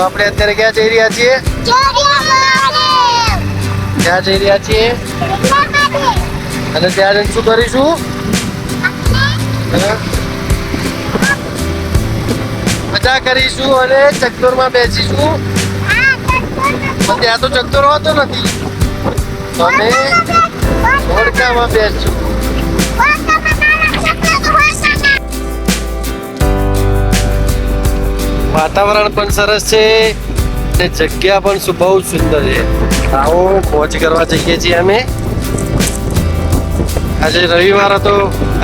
તો આપણે અત્યારે ક્યાં જઈ રહ્યા છીએ? ક્યાં જઈ રહ્યા છીએ? અને ત્યાં જઈને શું કરીશું? મજા કરીશું અને ચક્કરમાં બેસીશું. પણ ત્યાં તો ચક્કર હોતો નથી. અમે ઓળખામાં બેસશું. વાતાવરણ પણ સરસ છે અને જગ્યા પણ બહુ સુંદર છે. આવો મોજ કરવા જઈએ છીએ અમે. આજે રવિવાર હતો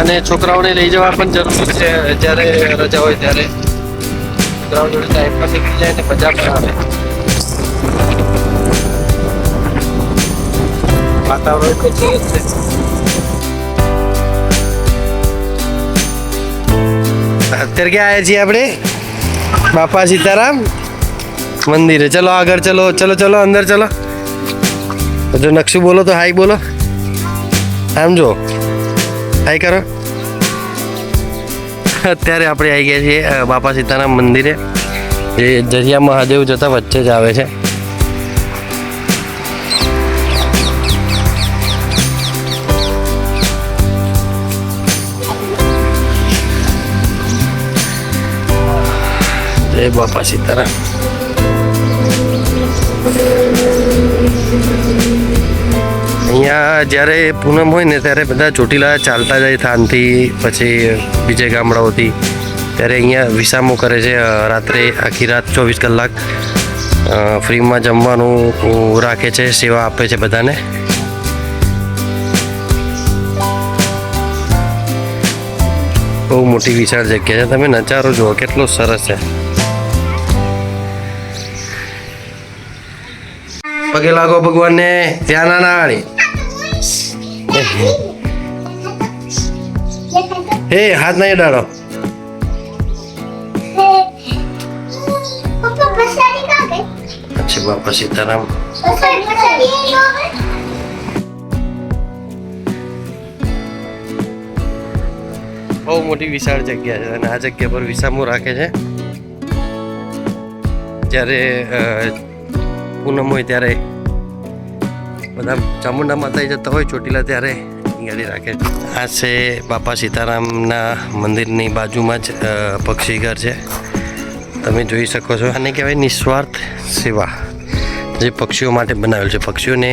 અને છોકરાઓને લઈ જવા પણ જરૂરી છે. જ્યારે રજા હોય ત્યારે. છોકરાઓ જોડે ટાઈમ પણ નીકળી જાય ને મજા પણ આવે. વાતાવરણ તો સરસ છે. અત્યારે ક્યાં આવ્યા છીએ આપણે? બાપા સીતારામ, મંદિરે ચલો આગળ ચલો ચલો ચલો, અંદર ચલો. જો નકશું બોલો તો હાઈ બોલો. આમ જો. હાઈ કરો. અત્યારે આપણે આવી ગયા છીએ બાપા સીતારામ મંદિરે. જે જરિયા મહાદેવ જતા વચ્ચે જ આવે છે. જય બાપા સીતારામ અહીંયા જ્યારે પૂનમ હોય ને ત્યારે બધા ચોટીલા ચાલતા જાય થાનથી, પછી બીજે ગામડાઓથી. ત્યારે અહીંયા વિસામો કરે છે રાત્રે આખી રાત ચોવીસ કલાક ફ્રીમાં જમવાનું રાખે છે, સેવા આપે છે બધાને. બહુ મોટી વિશાળ જગ્યા છે. તમે નજારો જુઓ, કેટલો સરસ છે. પગે લાગો ભગવાનને ત્યાં ના ના આડી હે હાથ નહીં ડાળો અચ્છા બાપા સીતારામ બહુ મોટી વિશાળ જગ્યા છે અને આ જગ્યા પર વિસામો રાખે છે જ્યારે અ, પૂનમ હોય ત્યારે બધા ચામુંડા માતા જતા હોય, ચોટીલા ત્યારે ગાડી રાખે. છે આ છે બાપા સીતારામના મંદિરની બાજુમાં જ પક્ષીઘર પક્ષી ઘર છે. તમે જોઈ શકો છો. આને કહેવાય નિસ્વાર્થ સેવા. જે પક્ષીઓ માટે બનાવેલું છે. પક્ષીઓને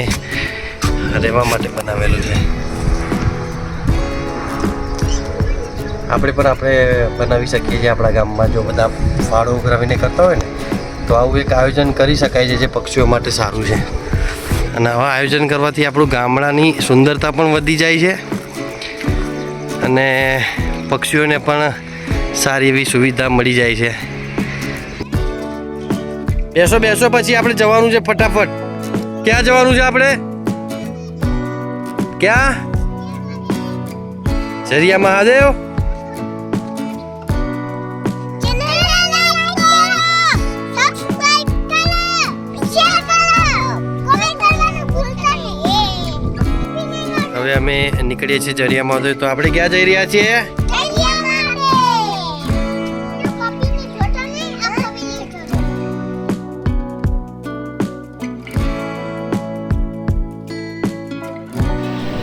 રહેવા માટે બનાવેલું છે. આપણે પણ આપણે બનાવી શકીએ છીએ આપણા ગામમાં. જો બધા ફાળો ઉઘરાવીને કરતા હોય ને તો આવું એક આયોજન કરી શકાય છે જે પક્ષીઓ માટે સારું છે. અને આવા આયોજન કરવાથી આપણું ગામડાની સુંદરતા પણ વધી જાય છે. અને પક્ષીઓને પણ સારી એવી સુવિધા મળી જાય છે. બેસો બેસો, પછી આપણે જવાનું છે ફટાફટ. ક્યાં જવાનું છે આપણે? ક્યાં? જરિયા મહાદેવ? અમે નીકળીએ છીએ જરિયા મહાદેવ તો આપણે ક્યાં જઈ રહ્યા છીએ?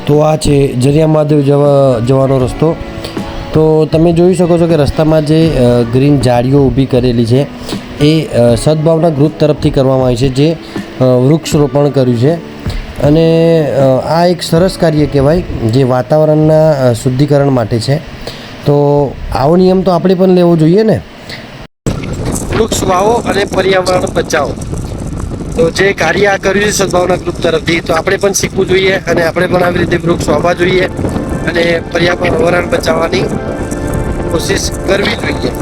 તો આ છે જરિયા મહાદેવ જવા જવાનો રસ્તો. તો તમે જોઈ શકો છો કે રસ્તામાં જે ગ્રીન જાળીઓ ઊભી કરેલી છે, એ સદભાવના ગ્રુપ તરફથી કરવામાં આવી છે, જે વૃક્ષરોપણ વૃક્ષ રોપણ કર્યું છે. અને આ એક સરસ કાર્ય કહેવાય, જે વાતાવરણના શુદ્ધિકરણ માટે છે. તો આવો નિયમ તો આપણે પણ લેવો જોઈએ ને? વૃક્ષ વાવો અને પર્યાવરણ બચાવો. તો જે કાર્ય આ કર્યું છે સદભાવના ગ્રુપ તરફથી, તો આપણે પણ શીખવું જોઈએ અને આપણે પણ આવી રીતે વૃક્ષ વાવવા જોઈએ અને પર્યાવરણ બચાવવાની કોશિશ કરવી જોઈએ.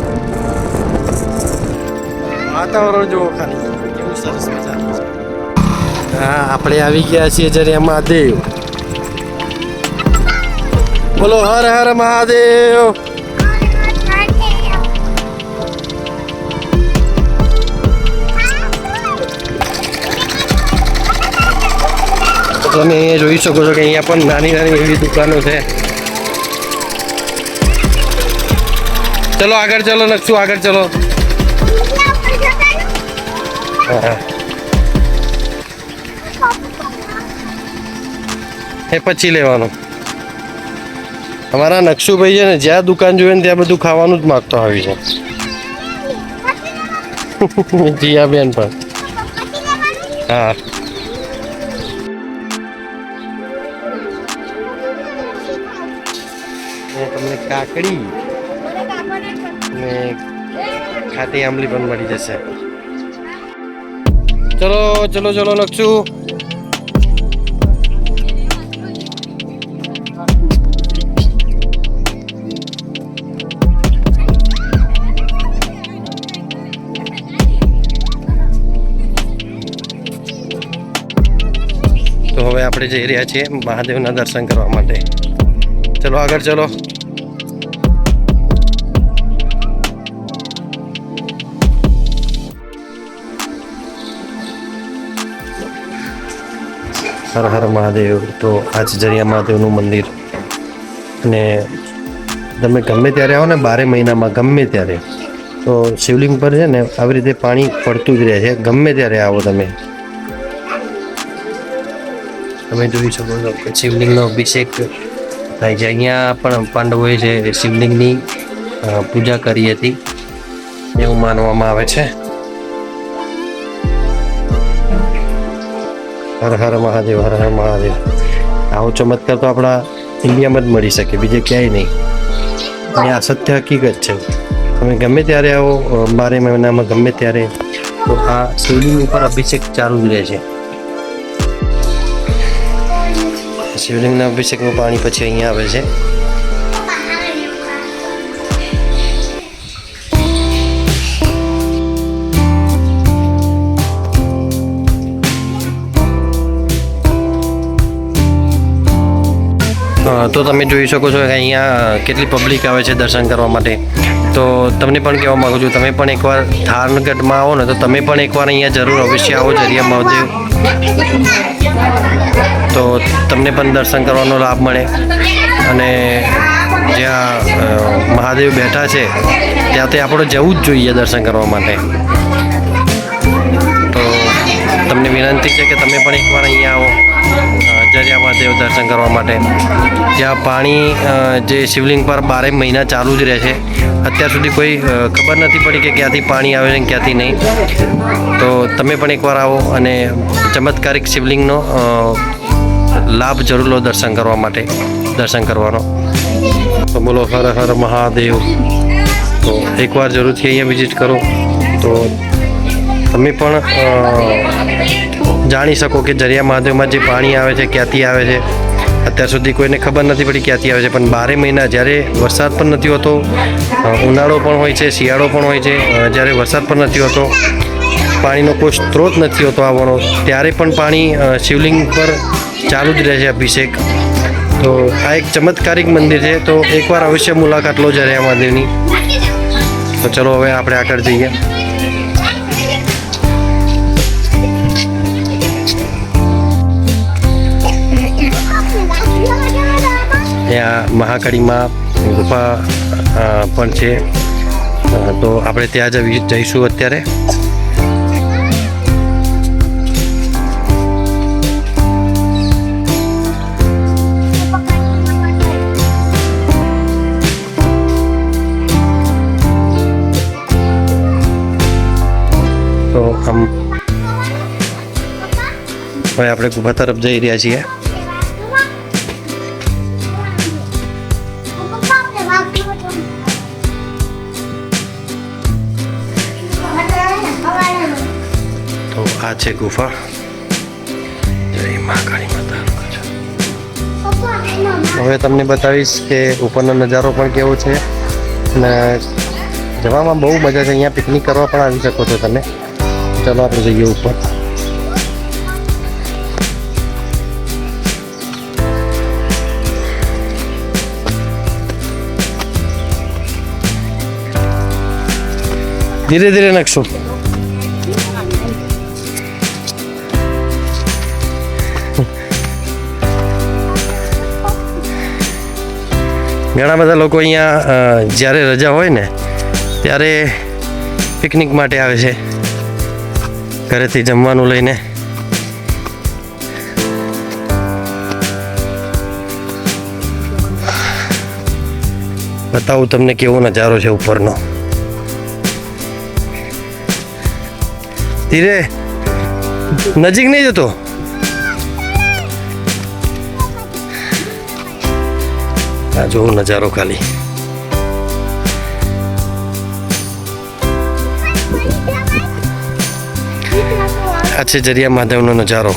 વાતાવરણ જોવો ખાલી. કેવું સરસ. હા આપણે આવી ગયા છીએ જરિયા મહાદેવ. બોલો હર હર મહાદેવ. તમે જોઈ શકો છો કે અહીંયા પણ નાની નાની એવી દુકાનો છે. ચલો આગળ ચલો નકશું આગળ ચલો. હા. એ પછી લેવાનું. અમારા નકશુભાઈ છે ને જ્યાં દુકાન જોઈએ ને ત્યાં બધું ખાવાનું જ માગતો આવી છે જીયા. બેન પણ. હા. તમને કાકડી ને ખાટી આંબલી પણ મળી જશે. ચલો ચલો ચલો, નકશુ. આપણે જઈ રહ્યા છીએ મહાદેવના દર્શન કરવા માટે. ચલો આગળ ચલો. હર હર મહાદેવ. તો આ છે જરિયા મહાદેવનું મંદિર. અને તમે ગમે ત્યારે આવો ને, બારે મહિનામાં ગમે ત્યારે. તો શિવલિંગ પર છે ને, આવી રીતે પાણી પડતું જ રહે છે. ગમે ત્યારે આવો તમે. તમે જોઈ શકો છો કે શિવલિંગનો અભિષેક થાય છે. અહીંયા પણ પાંડવોએ જે શિવલિંગની પૂજા કરી હતી, એવું માનવામાં આવે છે. હર હર મહાદેવ, હર હર મહાદેવ. આવો ચમત્કાર તો આપણા ઇન્ડિયામાં જ મળી શકે, બીજે ક્યાંય નહીં. અને આ સત્ય હકીકત છે. તમે ગમે ત્યારે આવો બારે મહિનામાં ગમે ત્યારે, તો આ શિવલિંગ ઉપર અભિષેક ચાલુ જ રહે છે. શિવલિંગના અભિષેકનું પાણી પછી અહીંયા આવે છે. તો તમે જોઈ શકો છો કે અહીંયા કેટલી પબ્લિક આવે છે દર્શન કરવા માટે. તો તમને પણ કહેવા માગું છું, તમે પણ એકવાર થાનગઢમાં આવો ને તો તમે પણ એકવાર અહીંયા જરૂર અવશ્ય આવો, જરિયા મહાદેવ. તો તમને પણ દર્શન કરવાનો લાભ મળે. અને જ્યાં મહાદેવ બેઠા છે, ત્યાં તે આપણે જવું જ જોઈએ દર્શન કરવા માટે. તો તમને વિનંતી છે કે તમે પણ એકવાર અહીંયા આવો જરિયા મહાદેવ દર્શન કરવા માટે. ત્યાં પાણી જે શિવલિંગ પર બારે મહિના ચાલુ જ રહે છે. અત્યાર સુધી કોઈ ખબર નથી પડી કે ક્યાંથી પાણી આવે છે ક્યાંથી નહીં. તો તમે પણ એકવાર આવો અને ચમત્કારિક શિવલિંગનો લાભ જરૂર લો દર્શન કરવા માટે. દર્શન કરવાનો. તો બોલો, હર હર મહાદેવ. તો એકવાર જરૂરથી અહીંયા વિઝિટ કરો. તો તમે પણ જાણી શકો કે જરિયા મહાદેવમાં જે પાણી આવે છે, ક્યાંથી આવે છે. અત્યાર સુધી કોઈને ખબર નથી પડી ક્યાંથી આવે છે, પણ બારે મહિના જ્યારે વરસાદ પણ નથી હોતો ઉનાળો પણ હોય છે, શિયાળો પણ હોય છે જ્યારે વરસાદ પણ નથી હોતો પાણીનો કોઈ સ્ત્રોત નથી હોતો આવવાનો. ત્યારે પણ પાણી શિવલિંગ પર ચાલુ જ રહે છે અભિષેક. તો આ એક ચમત્કારિક મંદિર છે. તો એકવાર અવશ્ય મુલાકાત લો જરિયા મહાદેવની તો ચલો હવે આપણે આગળ જઈએ. ત્યાં મહાકાળીમાં ગુફા પણ છે. તો આપણે ત્યાં જ જઈશું અત્યારે. આપણે ગુફા તરફ જઈ રહ્યા છીએ. તો આ છે ગુફા. જય માતા. હવે તમને બતાવીશ કે ઉપરનો નજારો પણ કેવો છે અને જવામાં બહુ મજા છે. અહીંયા પિકનિક કરવા પણ આવી શકો છો તમે. ચલો, આપણે જઈએ ઉપર. ધીરે ધીરે નકશો ઘણા બધા લોકો અહીંયા જ્યારે રજા હોય ને, ત્યારે પિકનિક માટે આવે છે. ઘરેથી જમવાનું લઈને. બતાવું તમને કેવો નજારો છે ઉપરનો. ધીરે. નજીક નહીં જતો. આ જોવું નજારો ખાલી. આ છે જરિયા મહાદેવનો નજારો.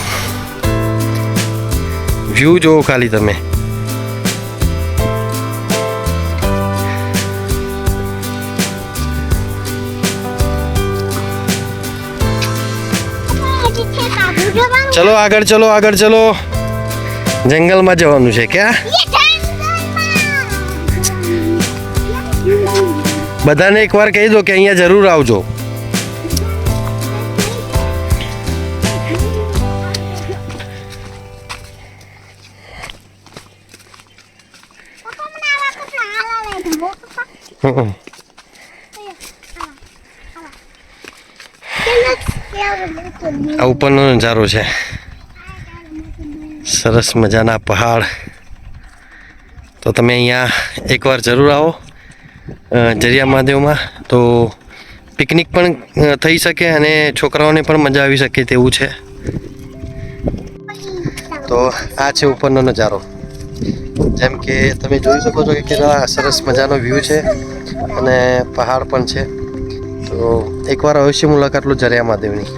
વ્યૂ જોવો ખાલી તમે. ચલો આગળ ચલો આગળ ચલો જંગલમાં જવાનું છે ક્યાં બધાને એકવાર કહી દો કે અહીંયા જરૂર આવજો હમ. આ ઉપરનો નજારો છે. સરસ મજાના પહાડ. તો તમે અહીંયા એકવાર જરૂર આવો જરિયા મહાદેવમાં. તો પિકનિક પણ થઈ શકે અને છોકરાઓને પણ મજા આવી શકે તેવું છે. તો આ છે ઉપરનો નજારો. જેમ કે તમે જોઈ શકો છો કે કેટલા સરસ મજાનો વ્યૂ છે અને પહાડ પણ છે. તો એકવાર અવશ્ય મુલાકાત લો જરિયા મહાદેવની.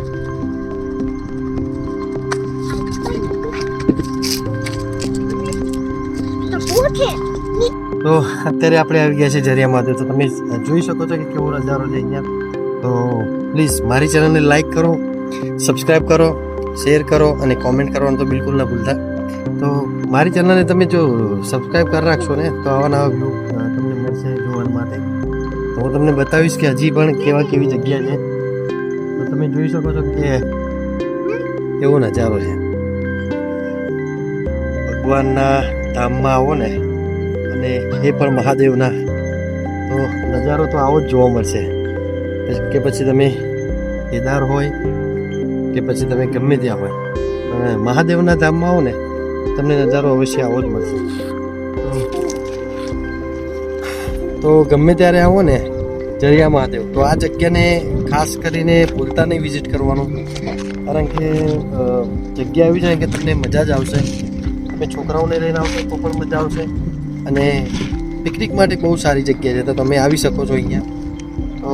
તો અત્યારે આપણે આવી ગયા છે જરિયા મહાદેવ. તો તમે જોઈ શકો છો કે કેવો નજારો છે અહીંયા. તો પ્લીઝ મારી ચેનલને લાઈક કરો સબસ્ક્રાઈબ કરો શેર કરો અને કોમેન્ટ કરવાનું તો બિલકુલ ના ભૂલતા. તો મારી ચેનલને તમે જો સબસ્ક્રાઈબ કરી રાખશો ને, તો આવા નવા વ્યૂ તમને મળશે જોવા માટે. હું તમને બતાવીશ કે હજી પણ કેવા કેવી જગ્યા છે. તો તમે જોઈ શકો છો કે એવો નજારો છે. ભગવાનના ધામમાં આવો ને, અને એ પણ મહાદેવના, તો નજારો તો આવો જ જોવા મળશે. કે પછી તમે કેદાર હોય, કે પછી તમે ગમે ત્યાં હોય મહાદેવના ધામમાં આવો ને, તમને નજારો અવશ્ય આવો જ મળશે. તો ગમે ત્યારે આવો ને જરિયા મહાદેવ. તો આ જગ્યાને ખાસ કરીને ભૂલતા નહીં વિઝિટ કરવાનું. કારણ કે જગ્યા એવી છે કે તમને મજા જ આવશે. તમે છોકરાઓને લઈને આવશો તો પણ મજા આવશે. અને પિકનિક માટે બહુ સારી જગ્યા છે. તો તમે આવી શકો છો અહીંયા. તો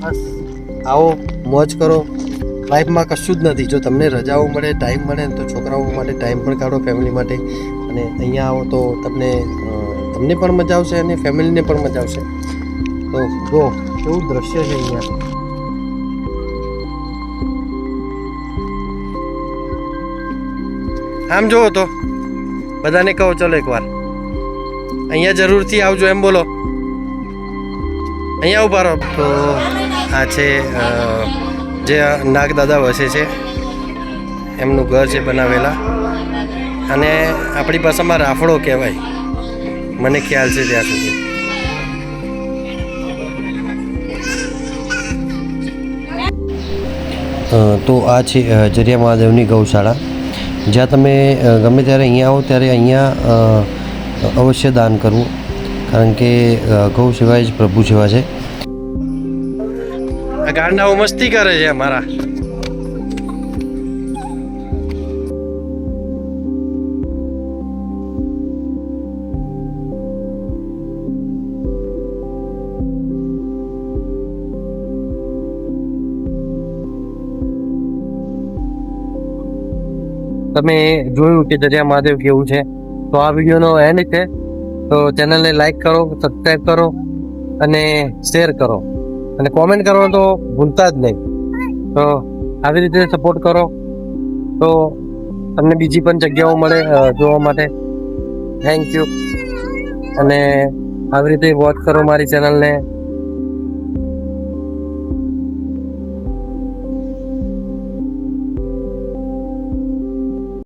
બસ, આવો, મોજ કરો. લાઈફમાં કશું જ નથી. જો તમને રજાઓ મળે, ટાઈમ મળે તો છોકરાઓ માટે ટાઈમ પણ કાઢો, ફેમિલી માટે. અને અહીંયા આવો તો તમને તમને પણ મજા આવશે અને ફેમિલીને પણ મજા આવશે. તો જો, કેવું દ્રશ્ય છે અહીંયા. આમ જોવો તો, બધાને કહો ચલો એકવાર. અહીંયા જરૂરથી આવજો, એમ બોલો. અહીંયા ઊભા રહો. તો આ છે જે નાગદાદા વસે છે, એમનું ઘર છે બનાવેલા. અને આપણી ભાષામાં રાફડો કહેવાય. મને ખ્યાલ છે ત્યાં સુધી. તો આ છે જરિયા મહાદેવની ગૌશાળા. જ્યાં તમે ગમે ત્યારે અહીંયા આવો ત્યારે અહીંયા અવશ્ય દાન કરવું. કારણ કે ગૌ સેવા જ પ્રભુ સેવા છે. ગાંડાઓ મસ્તી કરે છે અમારા. તમે જોયું કે દરિયા મહાદેવ કેવું છે? તો આ વિડીયોનો એન્ડ છે. તો ચેનલને લાઈક કરો સબસ્ક્રાઈબ કરો અને શેર કરો. અને કોમેન્ટ કરો તો ભૂલતા જ નહીં. તો આવી રીતે સપોર્ટ કરો. તો તમને બીજી પણ જગ્યાઓ મળે જોવા માટે. થેન્ક યુ અને આવી રીતે વોચ કરો મારી ચેનલને